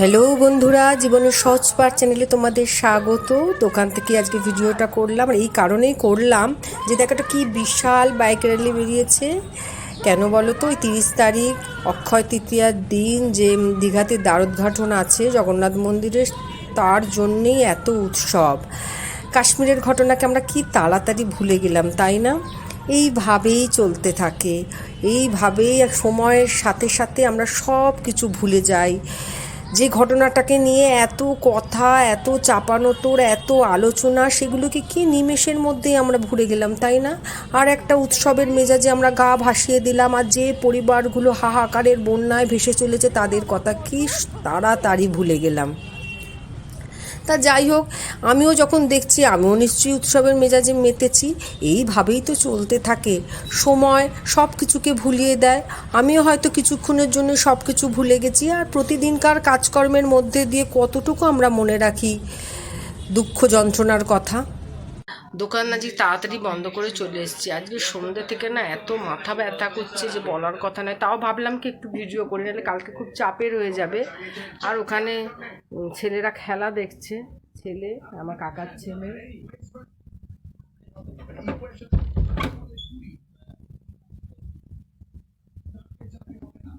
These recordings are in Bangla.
হ্যালো বন্ধুরা জীবনের সহজ পার চ্যানেলে তোমাদের স্বাগত। দোকান থেকে আজকে ভিডিওটা করলাম আর এই কারণেই করলাম যে দেখাটা কি বিশাল বাইক র্যালি বেরিয়েছে। কেন বলো তো, ওই তিরিশ তারিখ, অক্ষয় তৃতীয়ার দিন যে দীঘাতে দ্বারোদ্ঘাটন আছে, জগন্নাথ মন্দিরের তার জন্যেই এত উৎসব। কাশ্মীরের ঘটনাকে আমরা কি তাড়াতাড়ি ভুলে গেলাম, তাই না? এইভাবেই চলতে থাকে। এইভাবেই সময়ের সাথে সাথে আমরা সব কিছু ভুলে যাই। যে ঘটনাটাকে নিয়ে এত কথা, এত চাপানোতোর এত আলোচনা, সেগুলোকে কি নিমেষের মধ্যেই আমরা ভুলে গেলাম, তাই না? আর একটা উৎসবের মেজাজে আমরা গা ভাসিয়ে দিলাম, আর যে পরিবারগুলো হাহাকারের বন্যায় ভেসে চলেছে তাদের কথা কি তাড়াতাড়ি ভুলে গেলাম। তা যাই হোক, আমিও যখন দেখছি, আমিও নিশ্চয়ই উৎসবের মেজাজে মেতেছি, এইভাবেই তো চলতে থাকে। সময় সব কিছুকে ভুলিয়ে দেয়। আমিও হয়তো কিছুক্ষণের জন্য সব কিছু ভুলে গেছি, আর প্রতিদিনকার কাজকর্মের মধ্যে দিয়ে কতটুকু আমরা মনে রাখি? দুঃখ যন্ত্রণার কথা। দোকান আজকে তাড়াতাড়ি বন্ধ করে চলে এসেছি। আজকে সন্ধ্যে থেকে না এত মাথা ব্যথা করছে যে বলার কথা নয়। তাও ভাবলাম কি একটু ভিডিও করে নিলে কালকে খুব চাপের হয়ে যাবে। আর ওখানে ছেলেরা খেলা দেখছে। ছেলে, আমার কাকার ছেলে।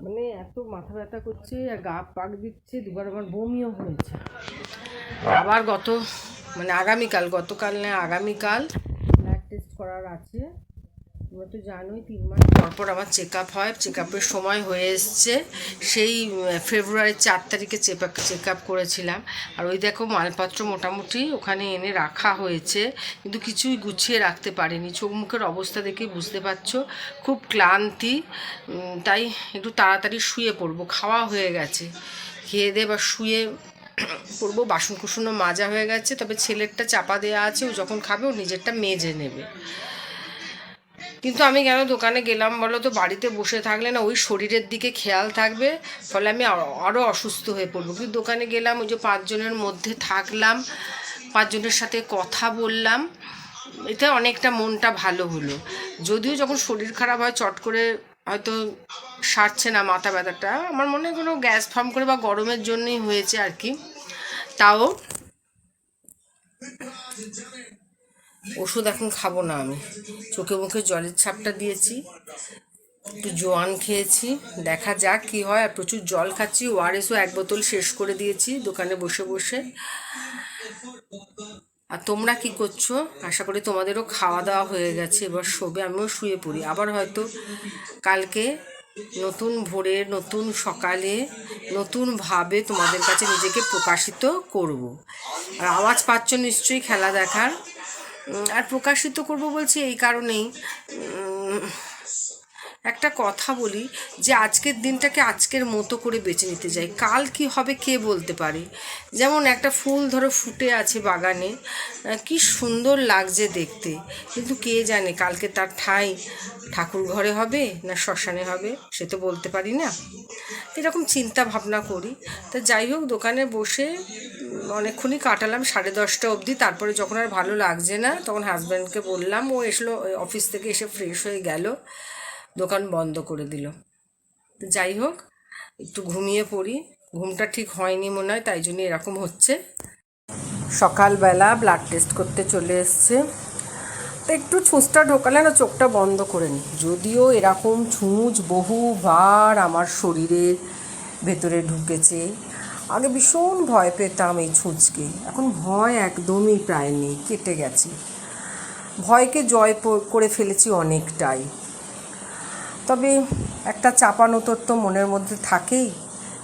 মানে এত মাথা ব্যথা করছে আর গা পাক দিচ্ছে, দুবার আমার বমিও হয়েছে। আবার গত মানে আগামীকাল গতকাল না আগামীকাল ব্লাড টেস্ট করার আছে। তোমরা তো জানোই তিন মাস পর। পর আমার চেক আপ হয় চেক আপের সময় হয়ে এসছে। সেই উম, ফেব্রুয়ারির চার তারিখে চেক আপ চেক আপ করেছিলাম। আর ওই দেখো মালপত্র মোটামুটি ওখানে এনে রাখা হয়েছে। কিন্তু কিছুই গুছিয়ে রাখতে পারিনি। চোখ মুখের অবস্থা দেখেই বুঝতে পারছ খুব ক্লান্তি। তাই একটু তাড়াতাড়ি শুয়ে পড়ব। খাওয়া হয়ে গেছে। খেয়ে দিয়ে বা শুয়ে পড়ব বাসন কুসনও মাজা হয়ে গেছে, তবে ছেলেরটা চাপা দেওয়া আছে, ও যখন খাবে ও নিজেরটা মেজে নেবে। কিন্তু আমি কেন দোকানে গেলাম বলো তো, বাড়িতে বসে থাকলে না ওই শরীরের দিকে খেয়াল থাকবে, ফলে আমি আরও অসুস্থ হয়ে পড়ব। কিন্তু দোকানে গেলাম, ওই যে পাঁচজনের মধ্যে থাকলাম, পাঁচজনের সাথে কথা বললাম, এতে অনেকটা মনটা ভালো হলো। যদিও যখন শরীর খারাপ হয়, চট করে হয়তো সারছে না মাথা ব্যথাটা। আমার মনে হয় কোনো গ্যাস ফর্ম করে বা গরমের জন্যই হয়েছে আর কি। তাও ওষুধ এখন খাব না আমি। চোখে মুখে জলের ছাপটা দিয়েছি, একটু জোয়ান খেয়েছি, দেখা যাক কি হয়। আর প্রচুর জল খাচ্ছি ওআরএসও এক বোতল শেষ করে দিয়েছি, দোকানে বসে বসে। আর তোমরা কি করছ? আশা করি তোমাদেরও খাওয়া দাওয়া হয়ে গেছে, এবার শোবে, আমিও শুয়ে পড়ি। আবার হয়তো কালকে নতুন ভোরে, নতুন সকালে নতুনভাবে তোমাদের কাছে নিজেকে প্রকাশিত করব। আর আওয়াজ পাচ্ছ নিশ্চয়ই খেলা দেখার। আর প্রকাশিত করব বলছি এই কারণেই। একটা কথা বলি যে আজকের দিনটাকে আজকের মতো করে বেছে নিতে যাই কাল কি হবে কে বলতে পারে? যেমন একটা ফুল ধরো ফুটে আছে বাগানে কি সুন্দর লাগছে দেখতে। কিন্তু কে জানে কালকে তার ঠাঁই ঠাকুর ঘরে হবে না শ্মশানে হবে, সে তো বলতে পারি না। এরকম চিন্তা ভাবনা করি। তা যাই হোক, দোকানে বসে অনেকক্ষণই কাটালাম, সাড়ে দশটা অবধি। তারপরে যখন আর ভালো লাগছে না, তখন হাজব্যান্ডকে বললাম, ও এসলো অফিস থেকে এসে ফ্রেশ হয়ে গেল। দোকান বন্ধ করে দিল। যাই হোক, একটু ঘুমিয়ে পড়ি। ঘুমটা ঠিক হয়নি মনে হয়, তাই জন্য এরকম হচ্ছে। সকালবেলা ব্লাড টেস্ট করতে চলে এসছে। তো একটু ছুঁচটা ঢোকালে না চোখটা বন্ধ করে নি। যদিও এরকম ছুঁচ বহুবার আমার শরীরের ভেতরে ঢুকেছে। আগে ভীষণ ভয় পেতাম এই ছুঁচকে। এখন ভয় একদমই প্রায় নেই, কেটে গেছে। ভয়কে জয় করে ফেলেছি অনেকটাই। তবে একটা চাপানো তো মনের মধ্যে থাকেই।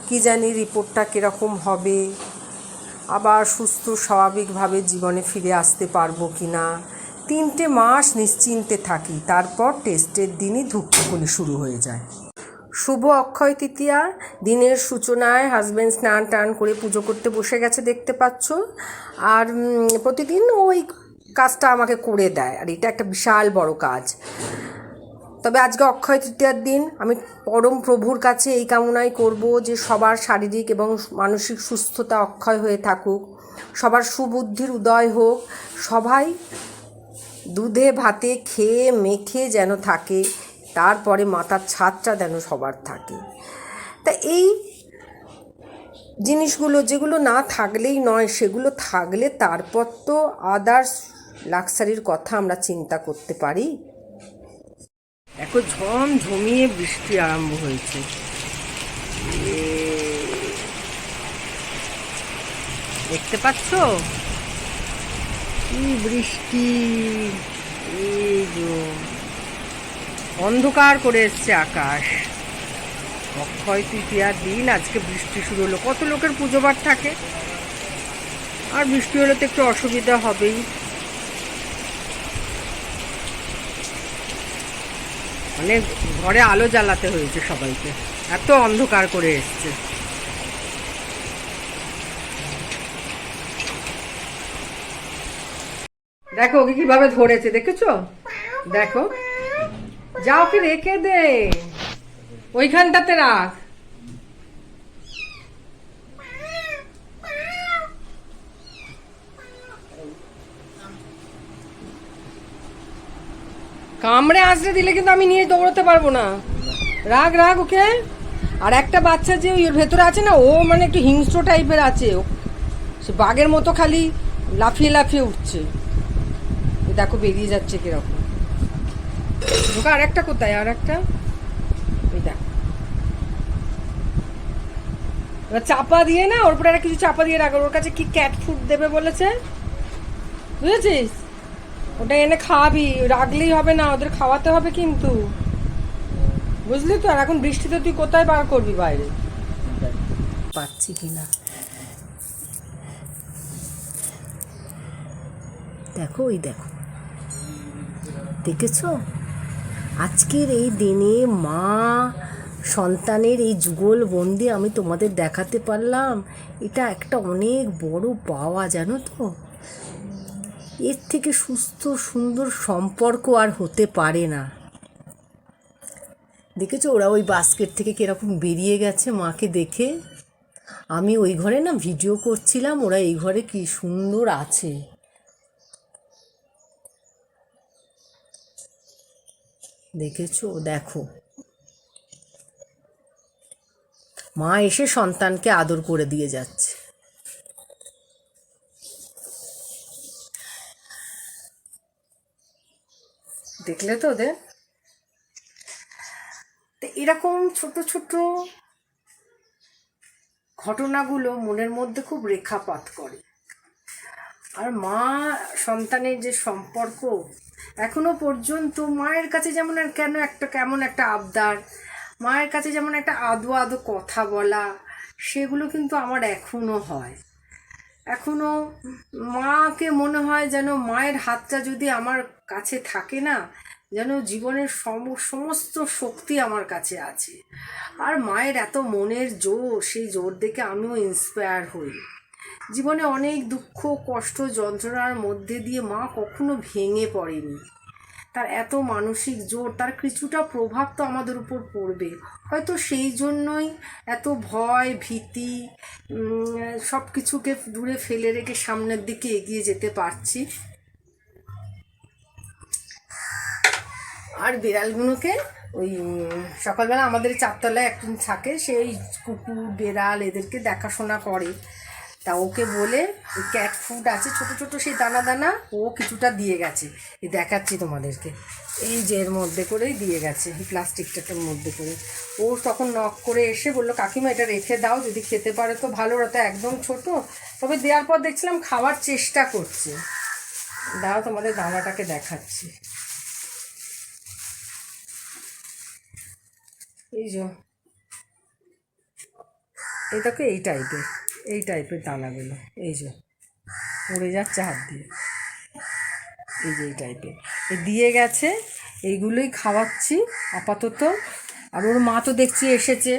কি জানি রিপোর্টটা কীরকম হবে? আবার সুস্থ, স্বাভাবিকভাবে জীবনে ফিরে আসতে পারব কি না তিনটে মাস নিশ্চিন্তে থাকি, তারপর টেস্টের দিনই ধুকপুকুনি শুরু হয়ে যায়। শুভ অক্ষয় তৃতীয়া, দিনের সূচনায় হাজব্যান্ড স্নান টান করে পুজো করতে বসে গেছে দেখতে পাচ্ছ। আর প্রতিদিন ওই কাজটা আমাকে করে দেয়। আর এটা একটা বিশাল বড় কাজ। তবে আজকে অক্ষয় তৃতীয়ার দিন। আমি পরম প্রভুর কাছে এই কামনাই করব যে সবার শারীরিক এবং মানসিক সুস্থতা অক্ষয় হয়ে থাকুক। সবার সুবুদ্ধির উদয় হোক। সবাই দুধে, ভাতে খেয়ে, মেখে যেন থাকে। তারপরে মাথার ছাদটা যেন সবার থাকে। তা এই জিনিসগুলো যেগুলো না থাকলেই নয়, সেগুলো থাকলে তারপর তো আদার্স লাক্সারির কথা আমরা চিন্তা করতে পারি। দেখো ঝম ঝমিয়ে বৃষ্টি আরম্ভ হয়েছে। দেখতে পাচ্ছ? কি বৃষ্টি! এই অন্ধকার করে এসছে আকাশ। অক্ষয় তৃতীয়ার দিন, আজকে বৃষ্টি শুরু হলো। কত লোকের পুজো থাকে? আর বৃষ্টি হলে তো একটু অসুবিধা হবেই। মানে ঘরে আলো জ্বালাতে হয়েছে সবাইকে। এত অন্ধকার করে এসছে। দেখো, ওকে কীভাবে ধরেছে, দেখেছ? দেখো। যা ওকে রেখে দে। ওইখানটাতে রাখ। কামড়ে আসতে দিলে কিন্তু আমি নিয়ে দৌড়াতে পারব না। রাগ রাগ, ওকে? আর একটা বাচ্চা যে ওই ওর ভেতরে আছে না, ও মানে একটু হিংস্র টাইপের আছে। সে বাঘের মতো খালি লাফিয়ে লাফিয়ে উঠছে। দেখো বেরিয়ে যাচ্ছে কীরকম। ঢোকা, আর একটা কোথায়? আর একটা? এবার চাপা দিয়ে না, ওর উপরে একটা কিছু চাপা দিয়ে রাখো। ওর কাছে কি ক্যাট ফুড দেবে বলেছে? বুঝেছিস? ওটা এনে খাওয়াবি রাখলেই হবে না, ওদের খাওয়াতে হবে কিন্তু। বুঝলি তো? আর এখন বৃষ্টিতে তুই কোথায় বার করবি বাইরে? পাচ্ছি কি না দেখো ওই দেখো। দেখেছ? আজকের এই দিনে মা সন্তানের এই যুগল বন্দি আমি তোমাদের দেখাতে পারলাম। এটা একটা অনেক বড় পাওয়া, জানো তো? এর থেকে সুস্থ, সুন্দর সম্পর্ক আর হতে পারে না। দেখেছ, ওরা ওই বাস্কেট থেকে কীরকম বেরিয়ে গেছে মাকে দেখে। আমি ওই ঘরে না ভিডিও করছিলাম, ওরা এই ঘরে কি সুন্দর আছে। দেখেছ, দেখো। মা এসে সন্তানকে আদর করে দিয়ে যাচ্ছে। দেখলে তো ওদের। তো এরকম ছোট ছোট ঘটনাগুলো মনের মধ্যে খুব রেখাপাত করে। আর মা সন্তানের যে সম্পর্ক, এখনও পর্যন্ত মায়ের কাছে যেমন আর কেন একটা কেমন একটা আবদার, মায়ের কাছে যেমন একটা আদো আদো কথা বলা, সেগুলো কিন্তু আমার এখনও হয়। এখনও মাকে মনে হয় যেন মায়ের হাতটা যদি আমার কাছে থাকে না, যেন জীবনের সম, সমস্ত শক্তি আমার কাছে আছে। আর মায়ের এত মনের জোর, সেই জোর দেখে আমিও ইন্সপায়ার হই। জীবনে অনেক দুঃখ, কষ্ট, যন্ত্রণার মধ্যে দিয়ে মা কখনো ভেঙে পড়েনি। তার এত মানসিক জোর, তার কিছুটা প্রভাব তো আমাদের উপর পড়বে। হয়তো সেই জন্যই এত ভয়, ভীতি সব কিছুকে দূরে ফেলে রেখে সামনের দিকে এগিয়ে যেতে পারছি। আর বিড়ালগুলোকে ওই সকালবেলা আমাদের চারতলায় একজন থাকে, সেই কুকুর বেড়াল এদেরকে দেখাশোনা করে। তা ওকে বলে ক্যাট ফুড আছে, ছোট ছোট সেই দানা দানা, ও কিছুটা দিয়ে গেছে। এই দেখাচ্ছি তোমাদেরকে। এই যে এর মধ্যে করেই দিয়ে গেছে, এই প্লাস্টিকটার মধ্যে করে। ও তখন নক করে এসে বলল, কাকিমা, এটা রেখে দাও, যদি খেতে পারে তো ভালো, ওরা তো একদম ছোট। তবে দেওয়ার পর দেখছিলাম খাওয়ার চেষ্টা করছে। দাও তোমাদের দানাটাকে দেখাচ্ছি। এই যে। এই দেখো এই টাইপের এই টাইপের দানাগুলো এই যে। পড়ে যাচ্ছে হাত দিয়ে। এই যে এই টাইপের এ দিয়ে গেছে এইগুলোই খাওয়াচ্ছি আপাতত। আর ওর মা তো দেখছি এসেছে।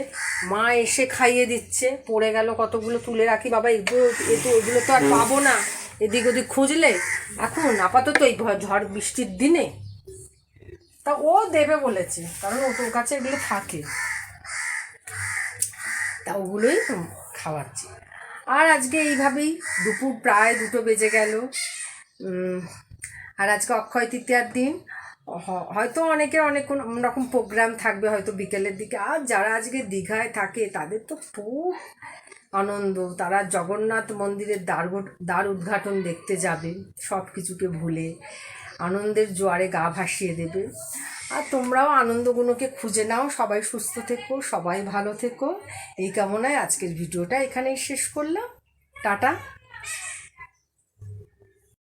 মা এসে খাইয়ে দিচ্ছে। পড়ে গেল কতগুলো তুলে রাখি। বাবা এগুলো এ তো এগুলো তো আর পাবো না। এদিক ওদিক খুঁজলে এখন আপাতত এই ঝড় বৃষ্টির দিনে তা ও দেবে বলেছে, কারণ ও তোর কাছে এগুলো থাকে। তা ওগুলোই খাওয়াচ্ছি। আর আজকে এইভাবেই দুপুর প্রায় দুটো বেজে গেল। আর আজকে অক্ষয় তৃতীয়ার দিন। হয়তো অনেকের অনেক রকম প্রোগ্রাম থাকবে হয়তো বিকেলের দিকে। আর যারা আজকে দীঘায় থাকে, তাদের তো খুব আনন্দ। তারা জগন্নাথ মন্দিরের দ্বার দ্বার উদ্ঘাটন দেখতে যাবে সব কিছুকে ভুলে। আনন্দের জোয়ারে গা ভাসিয়ে দেবে। আর তোমরাও আনন্দগুলোকে খুঁজে নাও। সবাই সুস্থ থেকো, সবাই ভালো থেকো। এই কামনায় আজকের ভিডিওটা এখানেই শেষ করলাম। টাটা।